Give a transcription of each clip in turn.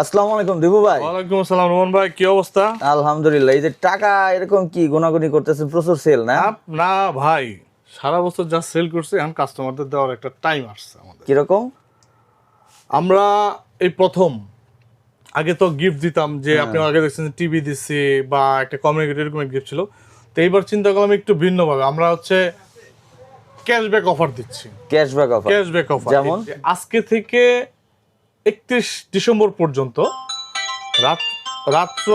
আসসালামু আলাইকুম দিবু ভাই। ওয়ালাইকুম আসসালাম রোহন ভাই কি অবস্থা? আলহামদুলিল্লাহ এই যে টাকা এরকম কি গোনাগুনি করতেছেন প্রচুর সেল না? না ভাই সারা বছর যা সেল করছে এখন কাস্টমারদের দেওয়ার একটা টাইম আসছে আমাদের। কীরকম? আমরা এই প্রথম আগে তো গিফট দিতাম যে হ্যাঁ। আপনি আগে দেখছেন টিভি দিচ্ছি বা একটা কমিউনিকেট এরকম গিফট ছিল। তো এইবার চিন্তা করলাম একটু ভিন্নভাবে আমরা হচ্ছে ক্যাশব্যাক অফার দিচ্ছি। ক্যাশব্যাক অফার ক্যাশব্যাক অফার যেমন? আজকে থেকে একত্রিশ ডিসেম্বর পর্যন্ত রাত রাত্র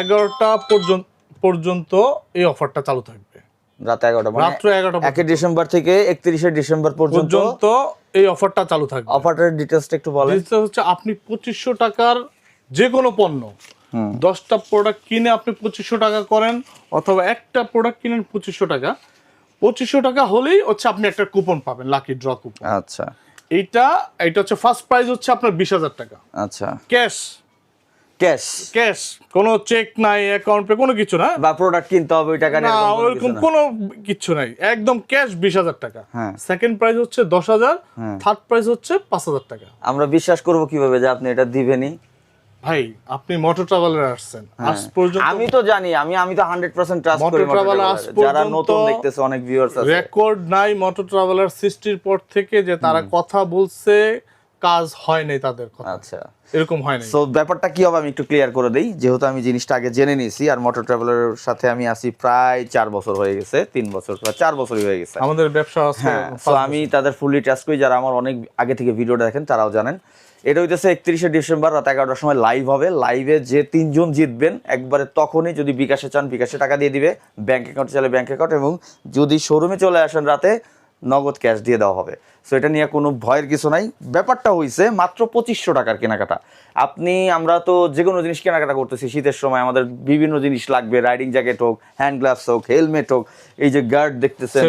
এগারোটা পর্যন্ত পর্যন্ত এই অফারটা চালু থাকবে। রাত এগারোটা মানে রাত্র এগারোটা একই ডিসেম্বর থেকে একত্রিশে ডিসেম্বর পর্যন্ত এই অফারটা চালু থাকবে। অফারটার ডিটেলসটা একটু বলেন। হচ্ছে আপনি পঁচিশশো টাকার যে কোনো পণ্য। দশটা প্রোডাক্ট কিনে আপনি পঁচিশশো টাকা করেন অথবা একটা প্রোডাক্ট কিনেন পঁচিশশো টাকা। পঁচিশশো টাকা হলেই হচ্ছে আপনি একটা কুপন পাবেন লাকি ড্র কুপন আচ্ছা। এইটা এটা হচ্ছে ফার্স্ট প্রাইস হচ্ছে আপনার বিশ হাজার টাকা। আচ্ছা। ক্যাশ ক্যাশ ক্যাশ কোনো চেক নাই অ্যাকাউন্ট পে কোনো কিছু না। বা প্রোডাক্ট কিনতে হবে ওই টাকা নিয়ে না। ওরকম কোনো কিছু নাই। একদম ক্যাশ বিশ হাজার টাকা। হ্যাঁ। সেকেন্ড প্রাইজ হচ্ছে দশ হাজার। থার্ড প্রাইজ হচ্ছে পাঁচ হাজার টাকা। আমরা বিশ্বাস করব কীভাবে যে আপনি এটা দিবেনই। ভাই আপনি মোটর ট্রাভেলার আসছেন। আজ পর্যন্ত আমি তো জানি আমি আমি তো 100% ট্রাস্ট করি Motor Traveler আজ যারা নতুন দেখতেছে অনেক ভিউয়ার্স আছে। রেকর্ড নাই মোটর ট্রাভেলার সৃষ্টির পর থেকে যে তারা কথা বলছে কাজ হয় নাই তাদের কথা। আচ্ছা। এরকম হয় সো ব্যাপারটা কি হবে আমি একটু ক্লিয়ার করে দেই। যেহেতু আমি জিনিসটা আগে জেনে নিয়েছি আর মোটর ট্রাভেলারের সাথে আমি আছি প্রায় চার বছর হয়ে গেছে তিন বছর বা চার বছরই হয়ে গেছে। আমাদের ব্যবসা আছে হ্যাঁ আমি তাদের ফুললি ট্রাস্ট করি। যারা আমার অনেক আগে থেকে ভিডিওটা দেখেন তারাও জানেন। এটা হইতেছে একত্রিশে ডিসেম্বর রাত এগারোটার সময় লাইভ হবে। লাইভে যে তিনজন জিতবেন, একবারে তখনই যদি বিকাশে চান, বিকাশে টাকা দিয়ে দিবে। ব্যাঙ্ক অ্যাকাউন্ট চলে ব্যাংক অ্যাকাউন্ট এবং যদি শোরুমে চলে আসেন রাতে, নগদ ক্যাশ দিয়ে দেওয়া হবে। সো এটা নিয়ে কোনো ভয়ের কিছু নাই। ব্যাপারটা হইছে মাত্র পঁচিশশো টাকার কেনাকাটা। আপনি আমরা তো যে কোনো জিনিস কেনাকাটা করতেছি শীতের সময় আমাদের বিভিন্ন জিনিস লাগবে রাইডিং জ্যাকেট হোক হ্যান্ড গ্লাভস হোক হেলমেট হোক এই যে গার্ড দেখতেছেন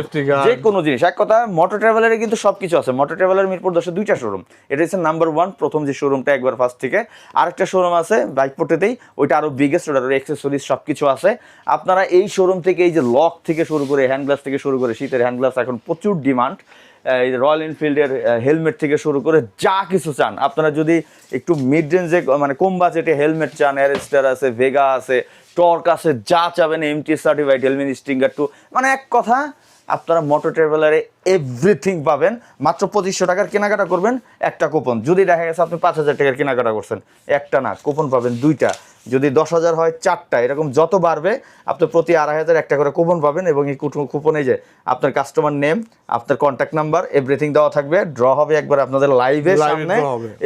যে কোনো জিনিস। এক কথা মোটর ট্রাভেলারে কিন্তু সবকিছু আছে। মোটর ট্রাভেলার মিরপুর দশে দুইটা শোরুম এটা হচ্ছে নাম্বার ওয়ান প্রথম যে শোরুমটা একবার ফার্স্ট থেকে। আরেকটা শোরুম আছে বাইকপোর্টেতেই ওইটা আরও বিগেস্ট ওটার এক্সেসরিজ সবকিছু আছে। আপনারা এই শোরুম থেকে এই যে লক থেকে শুরু করে হ্যান্ড গ্লাভস থেকে শুরু করে শীতের হ্যান্ড গ্লাভস এখন প্রচুর ডিমান্ড রয়্যাল এনফিল্ডের হেলমেট থেকে শুরু করে যা কিছু চান। আপনারা যদি একটু মিড রেঞ্জে মানে কম বাজেটে হেলমেট চান অ্যারেস্টার আছে ভেগা আছে টর্ক আছে, যা চাবেন MT certified helmet Stinger two মানে এক কথা, আপনারা মোটর ট্রাভেলারে এভরিথিং পাবেন। মাত্র পঁচিশশো টাকার কেনাকাটা করবেন একটা কুপন যদি দেখা গেছে আপনি পাঁচ হাজার টাকার কেনাকাটা করছেন একটা না কুপন পাবেন দুইটা। যদি দশ হাজার হয় চারটা। এরকম যত বাড়বে আপনি প্রতি আড়াই হাজার একটা করে কুপন পাবেন এবং এই কুপনে যে আপনার কাস্টমার নেম আপনার কন্ট্যাক্ট নাম্বার এভরিথিং দেওয়া থাকবে। ড্র হবে একবার আপনাদের লাইভে সামনে।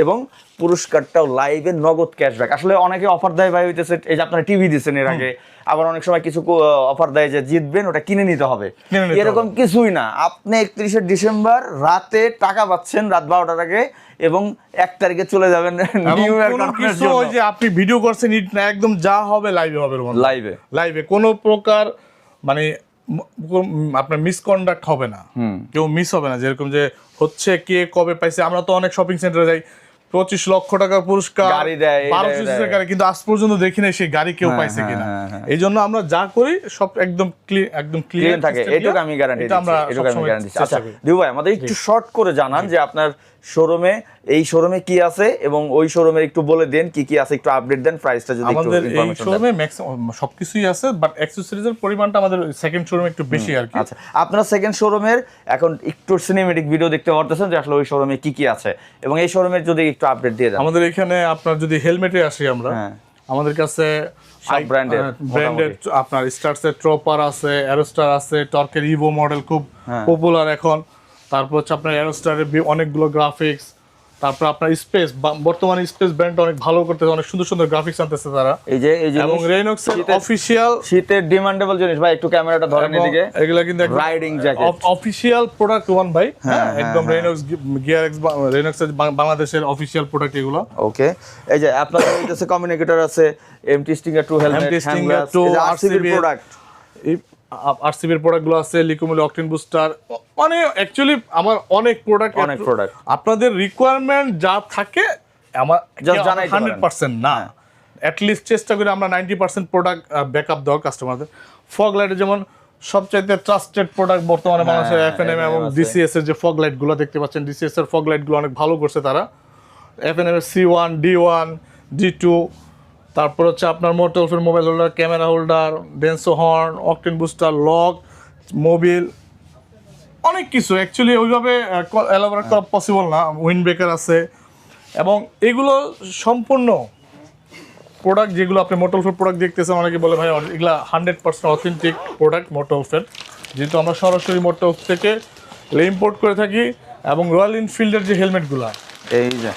এবং পুরস্কারটাও লাইভে নগদ ক্যাশব্যাক আসলে অনেকে অফার দেয় ভাই হইতেছে এই যে আপনারা টিভি দিচ্ছেন এর আগে। আবার অনেক সময় কিছু অফার দেয় যে জিতবেন ওটা কিনে নিতে হবে। এরকম কিছুই না। আপনি একত্রিশে ডিসেম্বর রাতে টাকা পাচ্ছেন রাত বারোটার আগে এবং এক তারিখে চলে যাবেন নিউ ইয়ার যে আপনি ভিডিও করছেন ইট না একদম যা হবে লাইভে হবে লাইভে লাইভে কোনো প্রকার মানে আপনার মিসকন্ডাক্ট হবে না। কেউ মিস হবে না। যেরকম যে হচ্ছে কে কবে পাইছে আমরা তো অনেক শপিং সেন্টারে যাই। পঁচিশ লক্ষ টাকার পুরস্কার গাড়ি দেয়, বারোশো। গাড়ি কিন্তু আজ পর্যন্ত দেখি নাই সেই গাড়ি কেউ পাইছে হ্যাঁ, কিনা। হ্যাঁ, হ্যাঁ। এই জন্য আমরা যা করি সব একদম একদম ক্লিয়ার ক্লিয়ার থাকে এটুকু আমি গ্যারান্টি আমরা এটুকু আমি গ্যারান্টি আচ্ছা। দিউ ভাই আমাদের একটু শর্ট করে জানান যে আপনার শোরুমে এই শোরুমে কি আছে এবং ওই শোরুমের একটু বলে দেন কি কি আছে একটু আপডেট দেন প্রাইসটা যদি একটু আমাদের এই শোরুমে ম্যাক্সিমাম সবকিছুই আছে বাট অ্যাক্সেসরিজের পরিমাণটা আমাদের সেকেন্ড শোরুমে একটু বেশি আর কি আচ্ছা আপনার সেকেন্ড শোরুমের এখন একটু সিনেমেটিক ভিডিও দেখতে পারতেছেন যে আসলে ওই শোরুমে কি কি আছে। এবং এই শোরুমের যদি একটু আপডেট দিয়ে দেন আমাদের এখানে আপনার যদি হেলমেটে আসি আমরা হ্যাঁ। আমাদের কাছে সব ব্র্যান্ডের আপনার স্টারসের ট্রপার আছে অ্যারোস্টার আছে টর্কের ইভো মডেল খুব হ্যাঁ। পপুলার এখন তারপর হচ্ছে আপনার অ্যারোস্টারের অনেকগুলো গ্রাফিক্স তারপর আপনার স্পেস বর্তমানে স্পেস ব্র্যান্ড অনেক ভালো করতেছে অনেক সুন্দর সুন্দর গ্রাফিক্স আনতেছে তারা। এই যে এই যে এবং রেনক্সের শীতের- অফিসিয়াল শীতের ডিমান্ডেবল জিনিস ভাই একটু ক্যামেরাটা ধরেন এদিকে। এগুলা কিন্তু riding jacket। Official product one ভাই। হ্যাঁ হ্যাঁ, একদম হ্যাঁ। রেনক্স গিয়ার এক্স রেনক্সের বাংলাদেশের অফিসিয়াল প্রোডাক্ট এগুলো। ওকে এই যে আপনাদের হইতেছে কমিউনিকেটর আছে MT Stinger two helmet MT Stinger 2, আরসিবির RCB প্রোডাক্ট এই আরসিবির প্রোডাক্টগুলো আছে লিকুমিল অকটেন বুস্টার মানে অ্যাকচুয়ালি আমার অনেক প্রোডাক্ট অনেক প্রোডাক্ট আপনাদের রিকোয়ারমেন্ট যা থাকে আমার। হান্ড্রেড পার্সেন্ট না। অ্যাটলিস্ট চেষ্টা করি আমরা নাইনটি পার্সেন্ট প্রোডাক্ট ব্যাকআপ দেওয়ার কাস্টমারদের ফগ লাইটে যেমন সবচাইতে ট্রাস্টেড প্রোডাক্ট বর্তমানে বাংলাদেশের এফ এন এম এবং। ডিসিএস এর যে ফগ লাইটগুলো দেখতে পাচ্ছেন ডিসিএস এর ফগ লাইটগুলো অনেক ভালো করছে তারা। এফ এন এম এর C one D one G two তারপর হচ্ছে আপনার মোটরফের mobile holder, camera holder, Denso horn, octane booster, lock, Mobil, অনেক কিছু। অ্যাকচুয়ালি ওইভাবে এলাবোরেট করা পসিবল না। উইন্ড ব্রেকার আছে। এবং এগুলো সম্পূর্ণ প্রোডাক্ট যেগুলো আপনি মোটরফের প্রোডাক্ট দেখতেছেন, অনেকে বলে, ভাই এগুলো হান্ড্রেড পার্সেন্ট অথেন্টিক প্রোডাক্ট মোটরফের যেহেতু আমরা সরাসরি মোটর থেকে ইম্পোর্ট করে থাকি, এবং রয়্যাল এনফিল্ডের যে হেলমেটগুলো এই যে।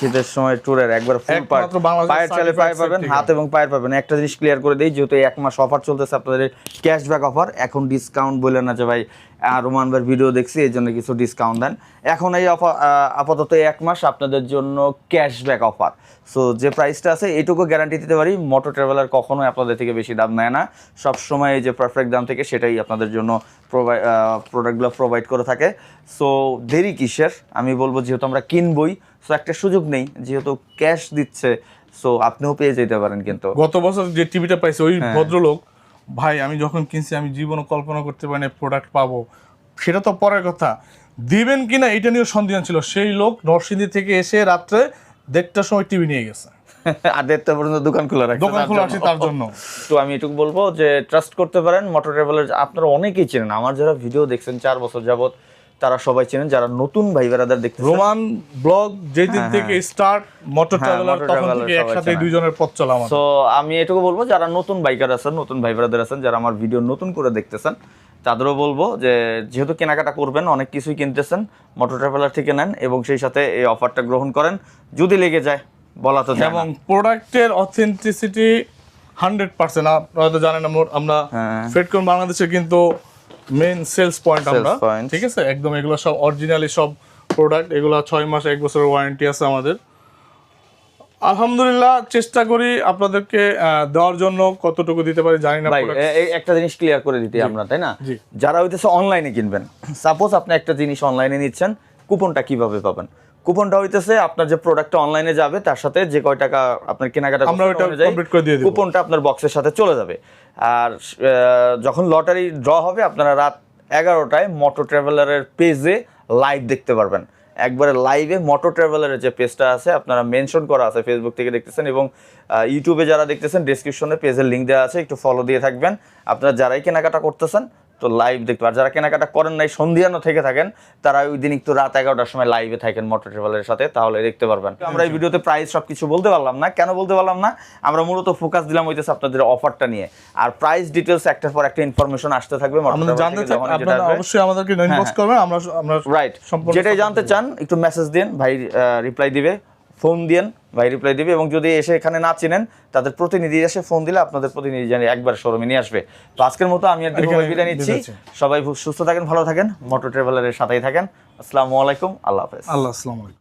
শীতের সময় ট্যুরের একবার ফুল পার্ট পায়ের চালে পায়ে পাবেন হাত এবং পায়ের পাবেন। একটা জিনিস ক্লিয়ার করে দিই যেহেতু এক মাস অফার চলতেছে আপনাদের ক্যাশব্যাক অফার এখন ডিসকাউন্ট বললেন না যে ভাই আহ, রোমান ভাইয়ের ভিডিও দেখছি এই জন্য কিছু ডিসকাউন্ট দেন। এখন এই অফার আপাতত এক মাস আপনাদের জন্য ক্যাশব্যাক অফার সো যে প্রাইসটা আছে এইটুকু গ্যারান্টি দিতে পারি মোটর ট্রাভেলার কখনোই আপনাদের থেকে বেশি দাম নেয় না। সব সময় এই যে পারফেক্ট দাম থেকে সেটাই আপনাদের জন্য প্রোভাইড প্রোডাক্টগুলো প্রোভাইড করে থাকে। সো দেরি কিসের? আমি বলব যেহেতু আমরা কিনবই সো একটা সুযোগ নেই যেহেতু ক্যাশ দিচ্ছে সো আপনিও পেয়ে যেতে পারেন কিন্তু। গত বছর যে টিভিটা পাইছে ওই হ্যাঁ। ভদ্রলোক ভাই আমি যখন কিনছি আমি জীবনও কল্পনা করতে পারি না প্রোডাক্ট পাবো। সেটা তো পরের কথা। দিবেন কিনা এটা নিয়েও সন্দেহ ছিল। সেই লোক নরসিংদী থেকে এসে রাত্রে দেড়টার সময় টিভি নিয়ে গেছে। আর দেড়টা পর্যন্ত দোকান খোলা দোকান খোলা আছে তার জন্য। তো আমি এটুকু বলব যে ট্রাস্ট করতে পারেন মোটর ট্রাভেলার আপনারা অনেকেই চেনেন। আমার যারা ভিডিও দেখছেন চার বছর যাবত তারা সবাই চেনেন যারা নতুন ভাই বেড়াদার দেখতে রোমান ব্লগ যেদিন হ্যাঁ, থেকে স্টার্ট মোটর হ্যাঁ, ট্রাভেলার তখন থেকে একসাথে। দুইজনের পথ চলা আমাদের। সো আমি এটুকু বলব যারা নতুন বাইকার আছেন নতুন ভাই ব্রাদার আছেন যারা আমার ভিডিও নতুন করে দেখতেছেন তাদেরও বলব যে যেহেতু কেনাকাটা করবেন অনেক কিছুই কিনতেছেন মোটর ট্রাভেলার থেকে নেন এবং সেই সাথে এই অফারটা গ্রহণ করেন। যদি লেগে যায় বলা তো এবং প্রোডাক্টের অথেন্টিসিটি হান্ড্রেড পার্সেন্ট আপনারা হয়তো জানেন আমরা- আমরা হ্যাঁ। ফেডকন বাংলাদেশে কিন্তু মেন সেলস পয়েন্ট আমরা ঠিক আছে? একদম এগুলো সব অরিজিনালি সব প্রোডাক্ট এগুলো ছয় মাস এক বছরের ওয়ারেন্টি আছে আমাদের। আলহামদুলিল্লাহ চেষ্টা করি আপনাদেরকে দেওয়ার জন্য কতটুকু দিতে পারি জানি না একটা জিনিস ক্লিয়ার করে দিতে আমরা তাই না? যারা হইতেছে অনলাইনে কিনবেন সাপোজ আপনি একটা জিনিস অনলাইনে নিচ্ছেন কুপনটা কীভাবে পাবেন? কুপনটা হইতেছে আপনার যে প্রোডাক্টটা অনলাইনে যাবে তার সাথে যে কয় টাকা আপনার কেনাকাটা আমরা অনুযায়ী complete করে দিয়ে দেব। কুপনটা আপনার বক্সের সাথে চলে যাবে। আর যখন লটারি ড্র হবে আপনারা রাত এগারোটায় মোটর ট্রাভেলারের পেজে লাইভ দেখতে পারবেন। একবারে লাইভে মোটর ট্রাভেলারের যে পেজটা আছে আপনারা মেনশন করা আছে ফেসবুক থেকে দেখতেছেন এবং ইউটিউবে যারা দেখতেছেন ডেসক্রিপশনে পেজের লিঙ্ক দেওয়া আছে একটু ফলো দিয়ে থাকবেন। আপনারা যারাই কেনাকাটা করতেছেন তো লাইভ দেখতে আর যারা কেনাকাটা করেন নাই সন্ধিয়ানো থেকে থাকেন তারা ওই দিন একটু রাত এগারোটার সময় লাইভে থাকেন মোটর ট্রাভেলের সাথে তাহলে দেখতে পারবেন। আমরা এই ভিডিওতে প্রাইস সব কিছু বলতে পারলাম না। কেন বলতে পারলাম না? আমরা মূলত ফোকাস দিলাম হইতেছে আপনাদের অফারটা নিয়ে। আর প্রাইস ডিটেলস একটার পর একটা ইনফরমেশন আসতে থাকবে মোটর আমাদের ট্রাভেল জানতে চান যেটা অবশ্যই আমাদেরকে ইনবক্স করবেন। আমরা আমরা রাইট যেটাই জানতে চান একটু মেসেজ দিন। ভাই রিপ্লাই দিবে। ফোন দিয়েন ভাই রিপ্লাই দিবে এবং যদি এসে এখানে না চিনেন তাদের প্রতিনিধি এসে ফোন দিলে আপনাদের প্রতিনিধি জানি একবার শোরুমে নিয়ে আসবে। তো আজকের মতো আমি আর বিদায় নিচ্ছি। সবাই সুস্থ থাকেন ভালো থাকেন। মোটর ট্রাভেলারের সাথেই থাকেন। আসসালামু আলাইকুম। আল্লাহ হাফেজ। আল্লাহ আসসালামু আলাইকুম।